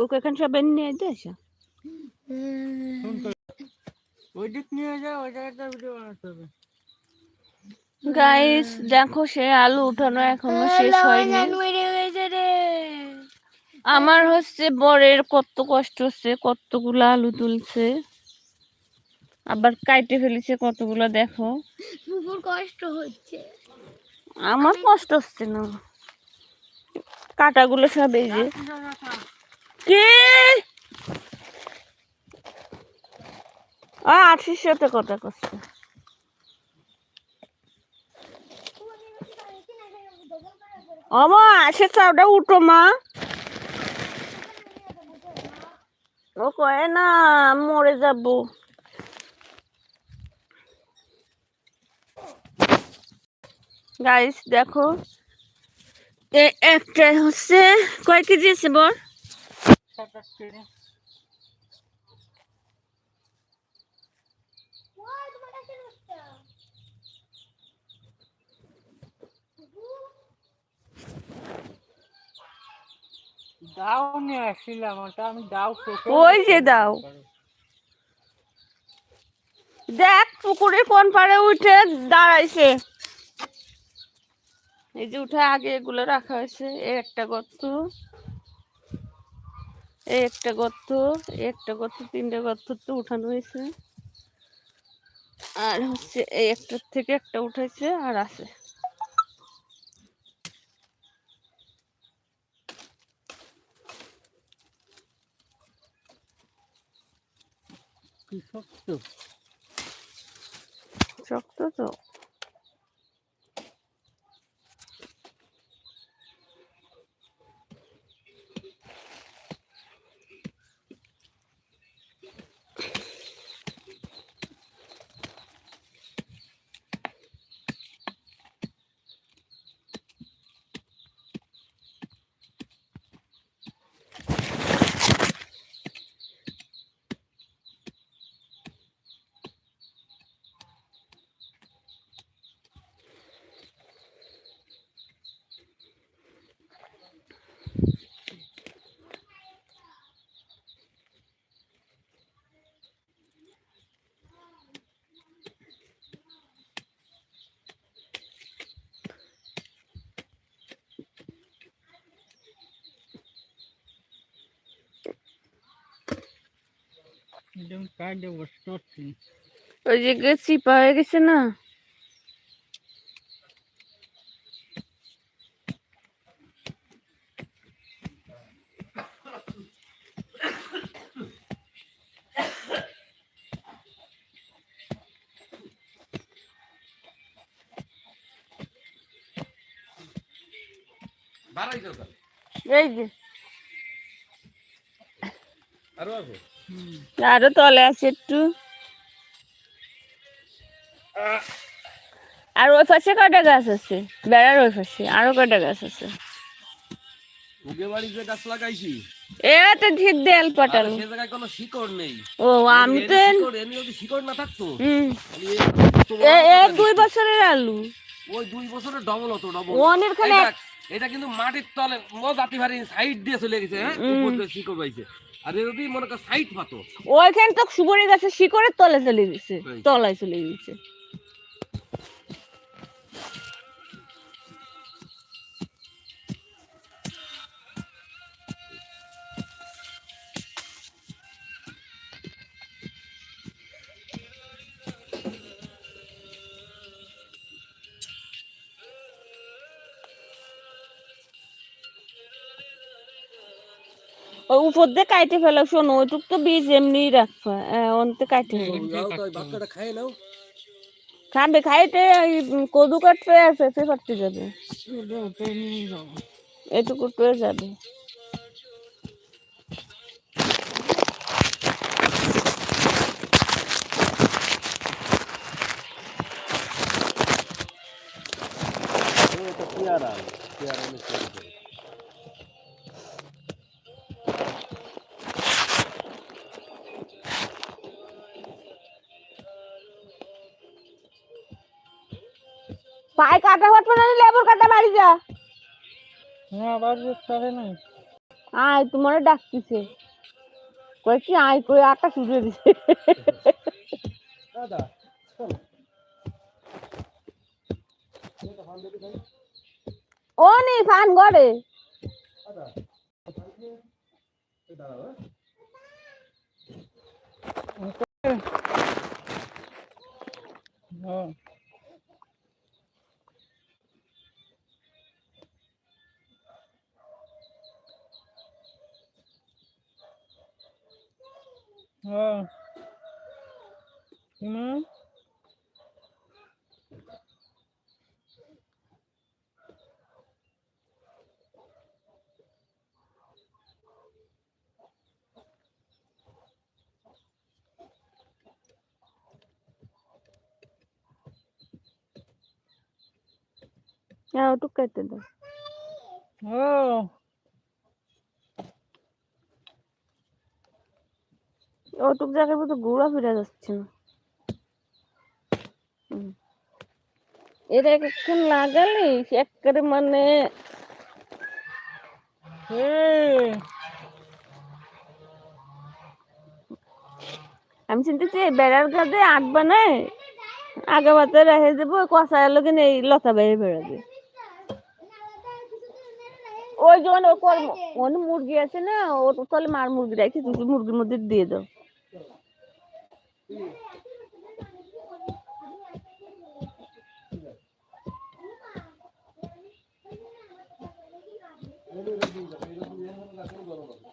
ওকে এখানে সব নিয়ে আসো ওই দিক নিয়ে যা ওই জায়গাটা ভিডিও বানাতে হবে গাইস দেখো সে আলু উঠানো এখনও শেষ হয়নি। আমার হচ্ছে বরের কত কষ্ট হচ্ছে কতগুলো আলু তুলছে। আবার কাইটে ফেলেছে কতগুলো দেখো। কষ্ট হচ্ছে। আমার কষ্ট হচ্ছে না। কাটাগুলো সব এই যে। কি? আশির সাথে কথা করছে উঠো মা। ও কয়ে, না, মরে যাব। গাইস দেখো। এ একটা হচ্ছে, কয় কেজি আছে বর? আট দাও নিয়ে আসছিলাম ওটা আমি দাও ওই যে দাও। দেখ পুকুরে কোন পাড়ে উঠে দাঁড়াইছে। এই যে উঠে আগে এগুলো রাখা হয়েছে একটা গর্ত। এই একটা গর্ত একটা গর্ত তিনটে গর্ত তো উঠানো হয়েছে। আর হচ্ছে এই একটার থেকে একটা উঠেছে আর আছে। শক্ত? শক্ত তো। একদম কাজে বসতে পারছি না। ওই যে গে চিপা হয়ে গেছে না এই যে আরও তলে আছে একটু। আর ওই পাশে কয়টা গাছ আছে? বেড়ার ওই পাশে আরও কয়টা গাছ আছে? উগে বাড়ি যে গাছ লাগাইছি। এ ঠিক দেয়াল আর সে জায়গায় কোনো শিকড় নেই। ও আমি তো শিকড় এমনি যদি শিকড় না থাকতো এ এ এ দুই বছরের আলু। ওই দুই বছরের ডবল হতো ডবল খানে এটা কিন্তু মাটির তলে ও জাতি ভারি সাইড দিয়ে চলে গেছে হ্যাঁ? উপর দিয়ে শিকড় পাইছে আর যদি মনে কর সাইট পাতো ওইখানে তো সুপারি গাছের শিকড়ের তলে চলে গেছে তলায় চলে গেছে। ওই উপর দিয়ে কাইটে ফেলো শোনো ওইটুক তো বীজ এমনি রাখবা অন্তে কাইটে খাবে খাইতে কদু কাটতে আছে সে কাটতে যাব। এটুকু টয়ে যাবে। পায়ে কাটা ফাটবে না লেবুর কাটা বাড়ি যা। হ্যাঁ বাড়ি চলে নাই আয় তোমার ডাকতেছে। কই কি আয় কই আটা শুরু দিছে। দাদা ও নি ফান গড়ে। দাদা দাঁড়াও হ্যাঁ হ্যাঁ হ্যাঁ হুম হ্যাঁ ওটুক কেটে ওটুক জায়গার মতো ঘোরা ফিরে যাচ্ছে না। এটা একক্ষণ লাগালে একবারে মানে আমি চিন্তেছি বেড়ার গাদে আগ বানায় আগে বাতে রেখে দেবো কষা লোকে এই লতা বেড়ে বেড়াবে। ওই যখন ও কর্ম মুরগি আছে না ওর তাহলে মার মুরগি রাখি মুরগির মধ্যে দিয়ে দাও। গরম হবে